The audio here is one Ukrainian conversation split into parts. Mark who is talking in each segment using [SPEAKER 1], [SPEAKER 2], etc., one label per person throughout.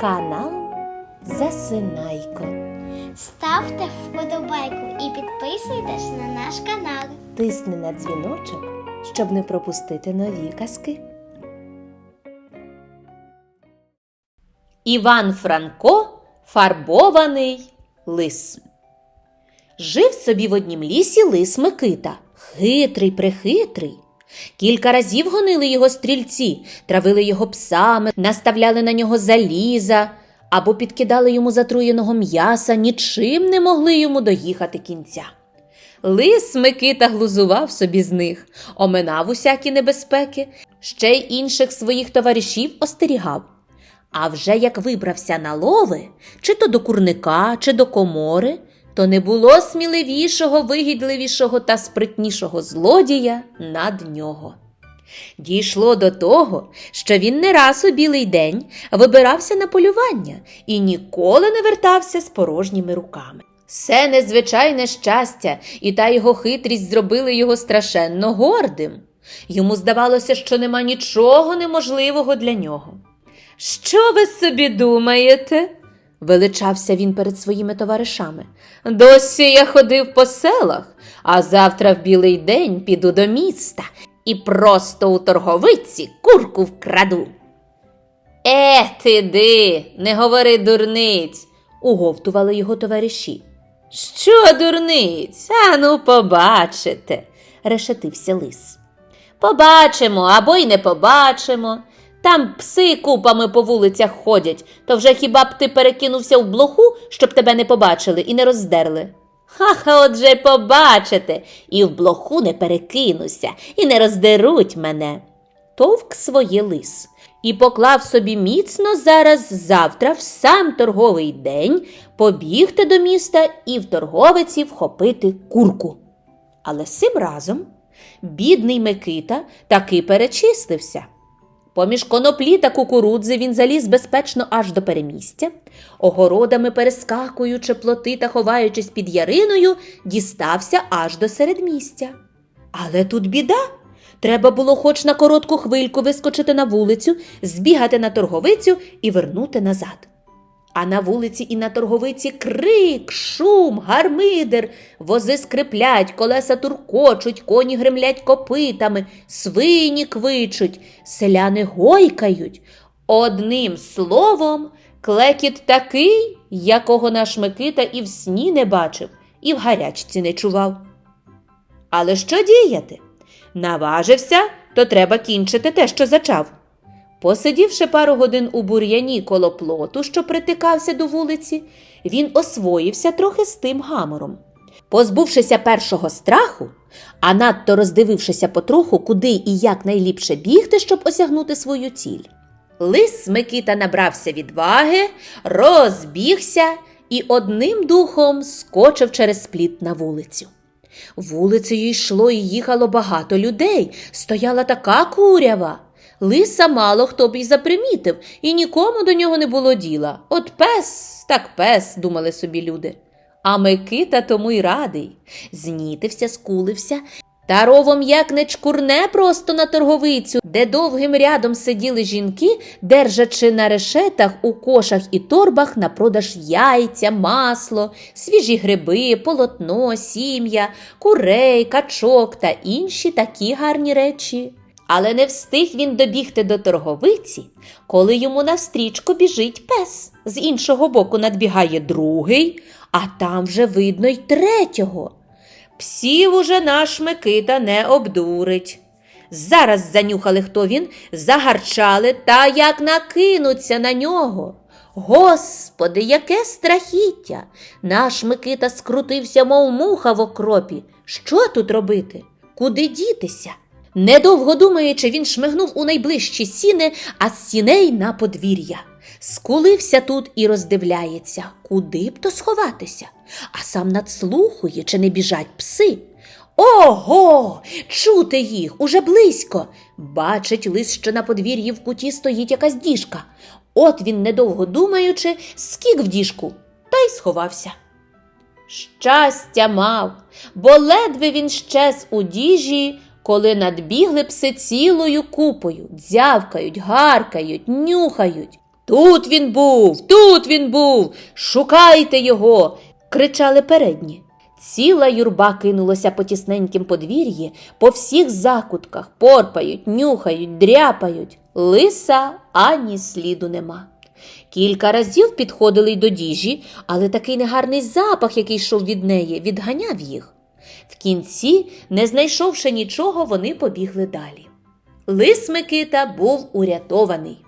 [SPEAKER 1] канал Засинайко.
[SPEAKER 2] Ставте вподобайку і підписуйтесь на наш канал.
[SPEAKER 1] Тисни на дзвіночок, щоб не пропустити нові казки. Іван Франко фарбований лис. Жив собі в однім лісі лис Микита, хитрий, прихитрий. Кілька разів гонили його стрільці, травили його псами, наставляли на нього заліза або підкидали йому затруєного м'яса, нічим не могли йому доїхати кінця. Лис Микита глузував собі з них, оминав усякі небезпеки, ще й інших своїх товаришів остерігав. А вже як вибрався на лови, чи то до курника, чи до комори, то не було сміливішого, вигідливішого та спритнішого злодія над нього. Дійшло до того, що він не раз у білий день вибирався на полювання і ніколи не вертався з порожніми руками. Все незвичайне щастя і та його хитрість зробили його страшенно гордим. Йому здавалося, що нема нічого неможливого для нього. Що ви собі думаєте? Величався він перед своїми товаришами. Досі я ходив по селах, а завтра в білий день піду до міста і просто у торговиці курку вкраду. Е, ти ди, не говори дурниць, уговтували його товариші. Що дурниць? Ану, побачите, решетився лис. Побачимо або й не побачимо. Там пси купами по вулицях ходять, то вже хіба б ти перекинувся в блоху, щоб тебе не побачили і не роздерли? Ха-ха, отже побачите, і в блоху не перекинуся, і не роздеруть мене. Товк своє лис і поклав собі міцно зараз завтра в сам торговий день побігти до міста і в торговиці вхопити курку. Але цим разом бідний Микита таки перечислився. Поміж коноплі та кукурудзи він заліз безпечно аж до перемістя, огородами перескакуючи плоти та ховаючись під яриною, дістався аж до середмістя. Але тут біда. Треба було хоч на коротку хвильку вискочити на вулицю, збігати на торговицю і вернути назад. А на вулиці і на торговиці крик, шум, гармидер, вози скриплять, колеса туркочуть, коні гремлять копитами, свині квичуть, селяни гойкають. Одним словом, клекіт такий, якого наш Микита і в сні не бачив, і в гарячці не чував. Але що діяти? Наважився, то треба кінчити те, що зачав. Посидівши пару годин у бур'яні коло плоту, що притикався до вулиці, він освоївся трохи з тим гамором. Позбувшися першого страху, а надто роздивившися потроху, куди і як найліпше бігти, щоб осягнути свою ціль. Лис Микита набрався відваги, розбігся і одним духом скочив через пліт на вулицю. Вулицею йшло і їхало багато людей, стояла така курява. Лиса мало хто б й запримітив, і нікому до нього не було діла. От пес, так пес, думали собі люди. А Микита тому й радий. Знітився, скулився, та ровом як не чкурне просто на торговицю, де довгим рядом сиділи жінки, держачи на решетах у кошах і торбах на продаж яйця, масло, свіжі гриби, полотно, сім'я, курей, качок та інші такі гарні речі. Але не встиг він добігти до торговиці, коли йому навстрічку біжить пес. З іншого боку надбігає другий, а там вже видно й третього. Псів уже наш Микита не обдурить. Зараз занюхали, хто він, загарчали та як накинуться на нього. Господи, яке страхіття! Наш Микита скрутився, мов муха в окропі. Що тут робити? Куди дітися? Недовго думаючи, він шмигнув у найближчі сіни, а з сіней на подвір'я. Скулився тут і роздивляється, куди б то сховатися, а сам надслухує, чи не біжать пси. Ого! Чути їх уже близько. Бачить лис, що на подвір'ї в куті стоїть якась діжка. От він, недовго думаючи, скік в діжку та й сховався. Щастя мав, бо ледве він щез у діжі, коли надбігли пси цілою купою, дзявкають, гаркають, нюхають. Тут він був, тут він був, шукайте його. кричали передні. Ціла юрба кинулася по тісненькім подвір'ї, по всіх закутках, порпають, нюхають, дряпають. Лиса ані сліду нема. Кілька разів підходили й до діжі, але такий негарний запах, який йшов від неї, відганяв їх. В кінці, не знайшовши нічого, вони побігли далі. Лис Микита був урятований.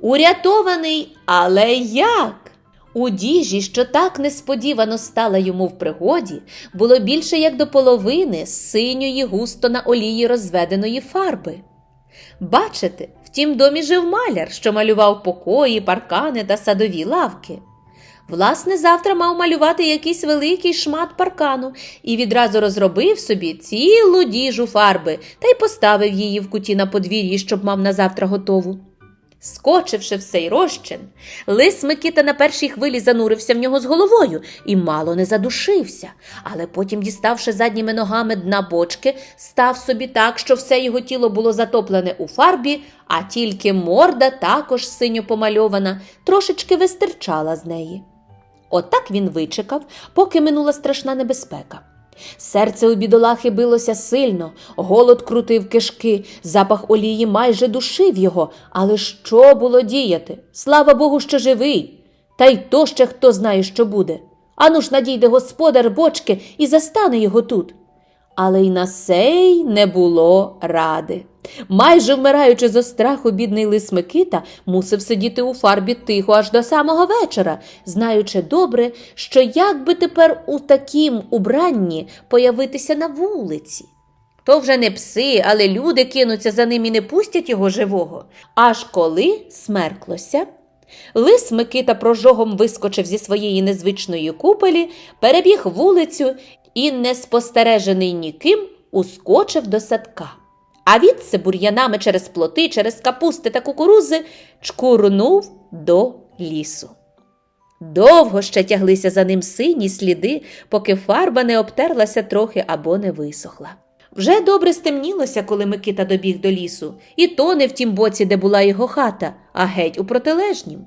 [SPEAKER 1] Урятований, але як? У діжі, що так несподівано стала йому в пригоді, було більше як до половини синьої густо на олії розведеної фарби. Бачите, в тім домі жив маляр, що малював покої, паркани та садові лавки. Власне, завтра мав малювати якийсь великий шмат паркану і відразу розробив собі цілу діжу фарби та й поставив її в куті на подвір'ї, щоб мав на завтра готову. Скочивши в сей розчин, лис Микита на першій хвилі занурився в нього з головою і мало не задушився, але потім, діставши задніми ногами дна бочки, став собі так, що все його тіло було затоплене у фарбі, а тільки морда, також синьо помальована, трошечки вистирчала з неї. Отак він вичекав, поки минула страшна небезпека. Серце у бідолахи билося сильно, голод крутив кишки, запах олії майже душив його. Але що було діяти? Слава Богу, що живий. Та й то ще хто знає, що буде. Ану ж надійде господар бочки і застане його тут. Але й на сей не було ради. Майже вмираючи зо страху, бідний лис Микита мусив сидіти у фарбі тихо аж до самого вечора, знаючи добре, що як би тепер у такім убранні появитися на вулиці. То вже не пси, але люди кинуться за ним і не пустять його живого. Аж коли смерклося, Лис Микита прожогом вискочив зі своєї незвичної купелі, перебіг вулицю і, не спостережений ніким, ускочив до садка. А відси бур'янами через плоти, через капусти та кукурузи чкурнув до лісу. Довго ще тяглися за ним сині сліди, поки фарба не обтерлася трохи або не висохла. Вже добре стемнілося, коли Микита добіг до лісу, і то не в тім боці, де була його хата, а геть у протилежнім.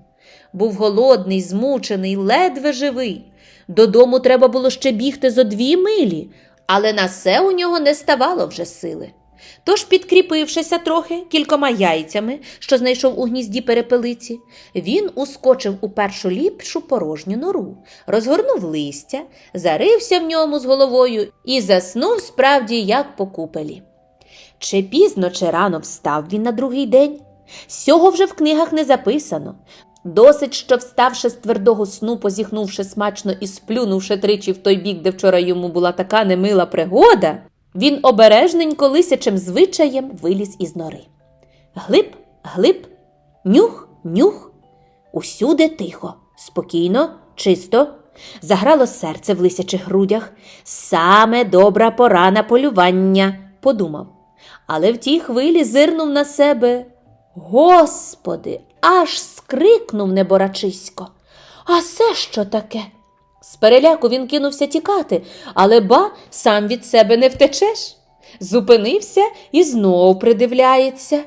[SPEAKER 1] Був голодний, змучений, ледве живий. Додому треба було ще бігти зо дві милі, але на все у нього не ставало вже сили. Тож, підкріпившися трохи кількома яйцями, що знайшов у гнізді перепелиці, він ускочив у першу ліпшу порожню нору, розгорнув листя, зарився в ньому з головою і заснув справді, як по купелі. Чи пізно, чи рано встав він на другий день? Сього вже в книгах не записано. Досить, що вставши з твердого сну, позіхнувши смачно і сплюнувши тричі в той бік, де вчора йому була така немила пригода, він обережненько лисячим звичаєм виліз із нори. Глиб, глиб, нюх, нюх. Усюди тихо, спокійно, чисто. Заграло серце в лисячих грудях. Саме добра пора на полювання, подумав. Але в тій хвилі зирнув на себе. Господи, аж скрикнув неборачисько. А це що таке? З переляку він кинувся тікати, але ба сам від себе не втечеш. Зупинився і знов придивляється.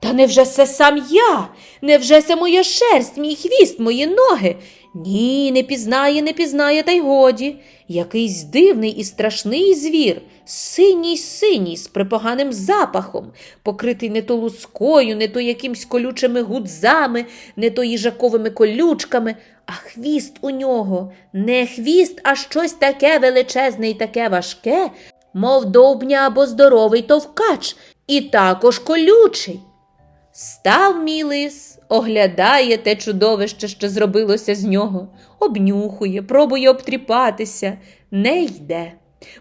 [SPEAKER 1] Та невже це сам я? Невже це моя шерсть, мій хвіст, мої ноги? Ні, не пізнає, не пізнає, та й годі. Якийсь дивний і страшний звір, синій синій, з припоганим запахом, покритий не то лускою, не то якимсь колючими гудзами, не то їжаковими колючками, а хвіст у нього не хвіст, а щось таке величезне і таке важке, мов довбня або здоровий товкач, і також колючий. Став мій лис, оглядає те чудовище, що зробилося з нього, обнюхує, пробує обтріпатися, не йде.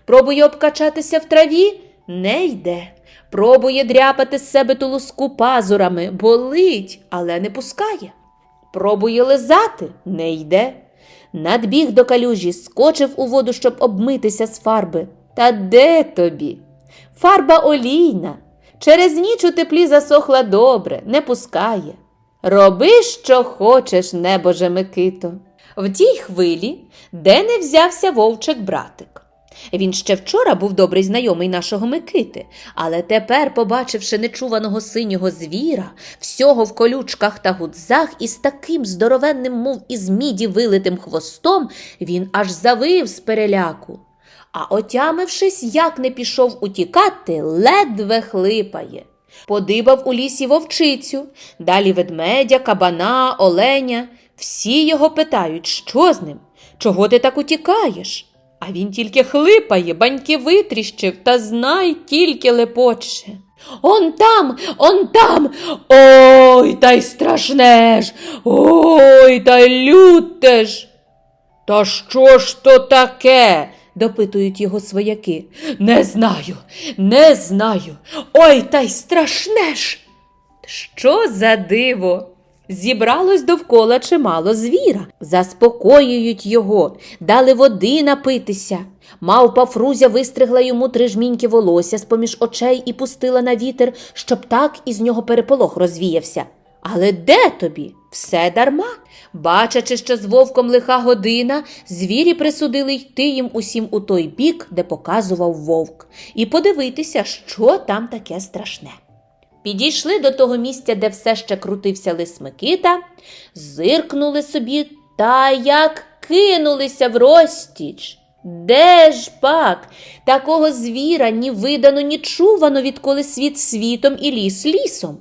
[SPEAKER 1] Пробує обкачатися в траві, не йде. Пробує дряпати з себе ту пазурами, болить, але не пускає. Пробує лизати, не йде. Надбіг до калюжі, скочив у воду, щоб обмитися з фарби. Та де тобі? Фарба олійна. Через ніч у теплі засохла добре, не пускає. Роби, що хочеш, небоже Микито. В тій хвилі, де не взявся вовчик братик. Він ще вчора був добрий знайомий нашого Микити, але тепер, побачивши нечуваного синього звіра, всього в колючках та гудзах і з таким здоровенним, мов із міді вилитим хвостом, він аж завив з переляку. А отямившись, як не пішов утікати, ледве хлипає. Подибав у лісі вовчицю, далі ведмедя, кабана, оленя. Всі його питають, що з ним? Чого ти так утікаєш? А він тільки хлипає, баньки витріщив та знай тільки лепоче. Он там, он там. Ой, та й страшне ж, ой, та й люте ж. Та що ж то таке? Допитують його свояки. Не знаю, не знаю. Ой, та й страшне ж. Що за диво? Зібралось довкола чимало звіра, заспокоюють його, дали води напитися. Мавпа Фрузя вистригла йому три жміньки волосся з поміж очей і пустила на вітер, щоб так із нього переполох розвіявся. Але де тобі? Все дарма. Бачачи, що з вовком лиха година, звірі присудили йти їм усім у той бік, де показував вовк, і подивитися, що там таке страшне. Підійшли до того місця, де все ще крутився лис Микита, зиркнули собі та як кинулися в розтіч. Де ж пак? Такого звіра ні видано, ні чувано, відколи світ світом і ліс лісом.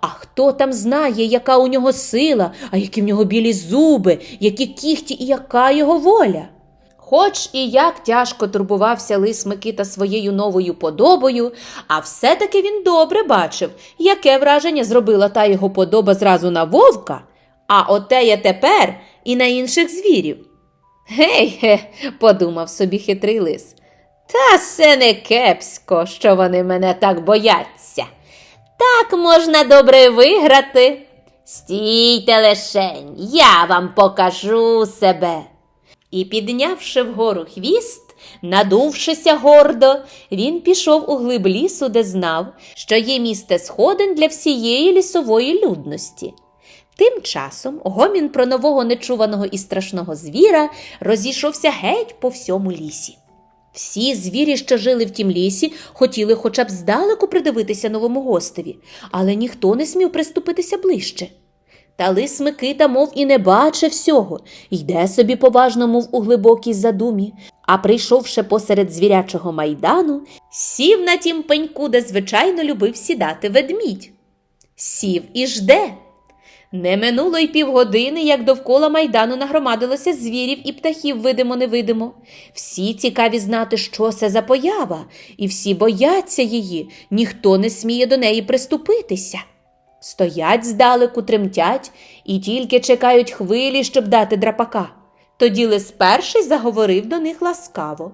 [SPEAKER 1] А хто там знає, яка у нього сила, а які в нього білі зуби, які кіхті і яка його воля? Хоч і як тяжко турбувався лис Микита своєю новою подобою, а все-таки він добре бачив, яке враження зробила та його подоба зразу на вовка, а отеє тепер і на інших звірів. Гей, ге, подумав собі хитрий лис. Та все не кепсько, що вони мене так бояться. Так можна добре виграти. Стійте лишень, я вам покажу себе. І, піднявши вгору хвіст, надувшися гордо, він пішов у глиб лісу, де знав, що є місце сходин для всієї лісової людності. Тим часом гомін про нового нечуваного і страшного звіра розійшовся геть по всьому лісі. Всі звірі, що жили в тім лісі, хотіли хоча б здалеку придивитися новому гостеві, але ніхто не смів приступитися ближче. Та лис Микита, мов і не бачив всього, йде собі поважно, мов у глибокій задумі, а прийшовши посеред звірячого майдану, сів на тім пеньку, де звичайно любив сідати ведмідь. Сів і жде. Не минуло й півгодини, як довкола майдану нагромадилося звірів і птахів видимо-невидимо. Всі цікаві знати, що це за поява, і всі бояться її, ніхто не сміє до неї приступитися. Стоять здалеку, тремтять і тільки чекають хвилі, щоб дати драпака. Тоді лис перший заговорив до них ласкаво.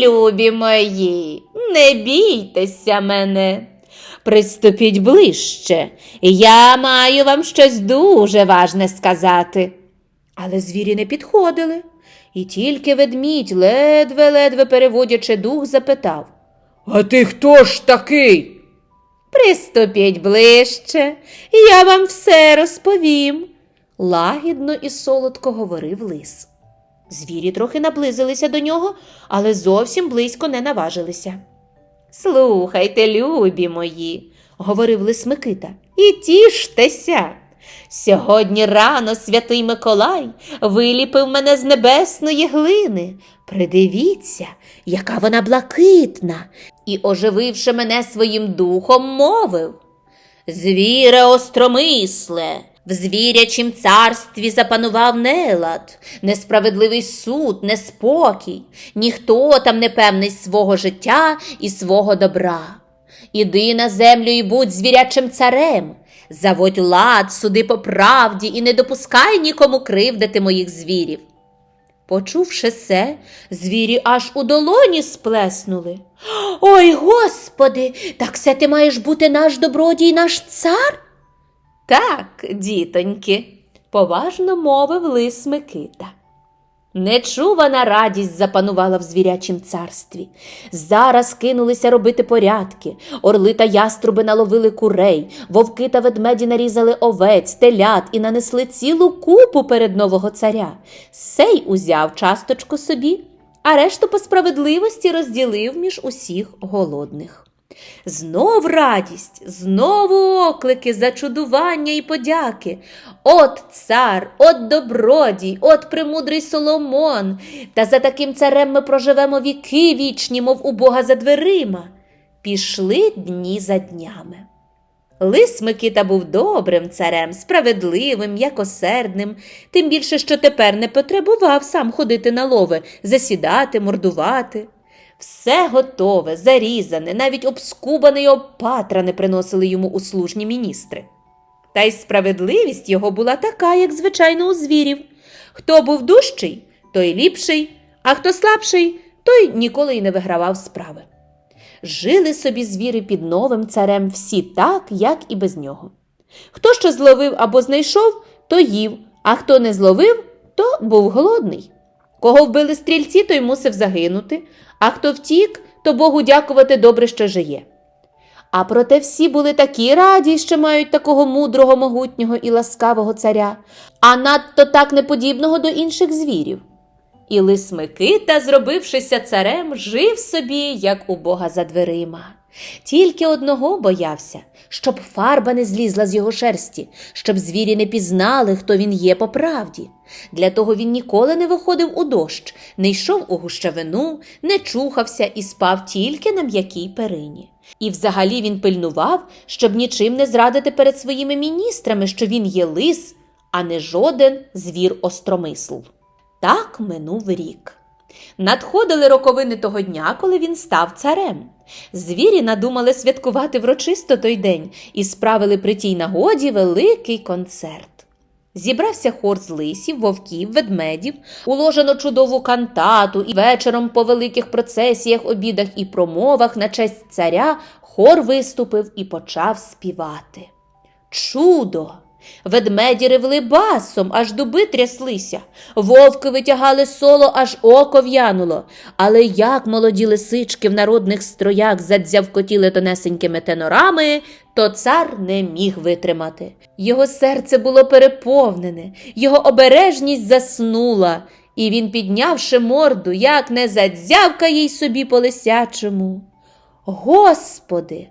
[SPEAKER 1] Любі мої, не бійтеся мене. Приступіть ближче, я маю вам щось дуже важне сказати. Але звірі не підходили, і тільки ведмідь, ледве-ледве переводячи дух, запитав А ти хто ж такий? Приступіть ближче, я вам все розповім, лагідно і солодко говорив лис. Звірі трохи наблизилися до нього, але зовсім близько не наважилися. Слухайте, любі мої, говорив лис Микита, і тіштеся. Сьогодні рано святий Миколай виліпив мене з небесної глини. Придивіться, яка вона блакитна, і, ожививши мене своїм духом, мовив Звіре остромисле, в звірячім царстві запанував нелад, несправедливий суд, неспокій, ніхто там не певний свого життя і свого добра. Іди на землю і будь звірячим царем, заводь лад, суди по правді і не допускай нікому кривдити моїх звірів. Почувши се, звірі аж у долоні сплеснули. Ой, господи, так це ти маєш бути наш добродій, наш цар? Так, дітоньки, поважно мовив лис Микита. Нечувана радість запанувала в звірячім царстві. Зараз кинулися робити порядки. Орли та яструби наловили курей, вовки та ведмеді нарізали овець, телят і нанесли цілу купу перед нового царя. Сей узяв часточку собі, а решту по справедливості розділив між усіх голодних. Знов радість, знову оклики, зачудування і подяки. От цар, от добродій, от премудрий Соломон. Та за таким царем ми проживемо віки вічні, мов у Бога за дверима. Пішли дні за днями. Лис Микита був добрим царем, справедливим, якосердним, тим більше, що тепер не потребував сам ходити на лови, засідати, мордувати. Все готове, зарізане, навіть обскубане й обпатране приносили йому услужні міністри. Та й справедливість його була така, як звичайно у звірів. Хто був дужчий, той ліпший, а хто слабший, той ніколи й не вигравав справи. Жили собі звірі під новим царем всі так, як і без нього. Хто що зловив або знайшов, то їв, а хто не зловив, то був голодний. Кого вбили стрільці, той мусив загинути, а хто втік, то Богу дякувати добре, що жиє. А проте всі були такі раді, що мають такого мудрого, могутнього і ласкавого царя, а надто так неподібного до інших звірів. І лис Микита, зробившися царем, жив собі, як у Бога за дверима. Тільки одного боявся, щоб фарба не злізла з його шерсті, щоб звірі не пізнали, хто він є по правді. Для того він ніколи не виходив у дощ, не йшов у гущавину, не чухався і спав тільки на м'якій перині. І взагалі він пильнував, щоб нічим не зрадити перед своїми міністрами, що він є лис, а не жоден звір остромисл. Так минув рік. Надходили роковини того дня, коли він став царем. Звірі надумали святкувати врочисто той день і справили при тій нагоді великий концерт. Зібрався хор з лисів, вовків, ведмедів, уложено чудову кантату, і вечором по великих процесіях, обідах і промовах на честь царя хор виступив і почав співати. Чудо! Ведмеді ревли басом, аж дуби тряслися, вовки витягали соло, аж око в'януло. Але як молоді лисички в народних строях задзявкотіли тонесенькими тенорами, то цар не міг витримати. Його серце було переповнене, його обережність заснула, і він, піднявши морду, як не задзявкає й собі по лисячому. Господи,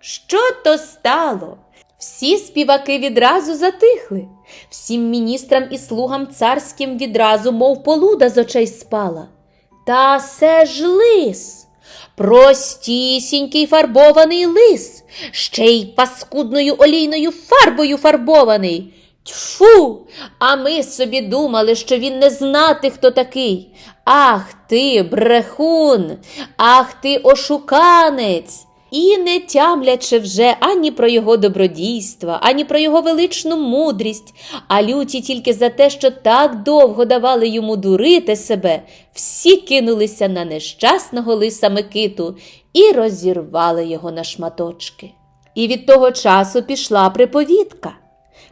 [SPEAKER 1] що то стало? Всі співаки відразу затихли, всім міністрам і слугам царським відразу, мов полуда з очей спала. Та се ж лис, простісінький фарбований лис, ще й паскудною олійною фарбою фарбований. Тьфу! А ми собі думали, що він не знати, хто такий. Ах ти, брехун, ах ти ошуканець. І не тямлячи вже ані про його добродійства, ані про його величну мудрість, а люті тільки за те, що так довго давали йому дурити себе, всі кинулися на нещасного лиса Микиту і розірвали його на шматочки. І від того часу пішла приповідка.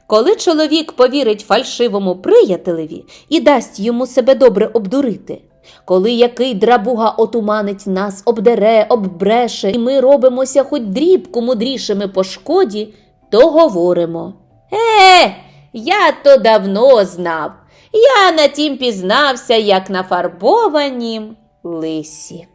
[SPEAKER 1] Коли чоловік повірить фальшивому приятелеві і дасть йому себе добре обдурити, коли який драбуга отуманить нас, обдере, оббреше, і ми робимося хоч дрібку мудрішими по шкоді, то говоримо. Е, я то давно знав. Я на тім пізнався, як на фарбованім лисі.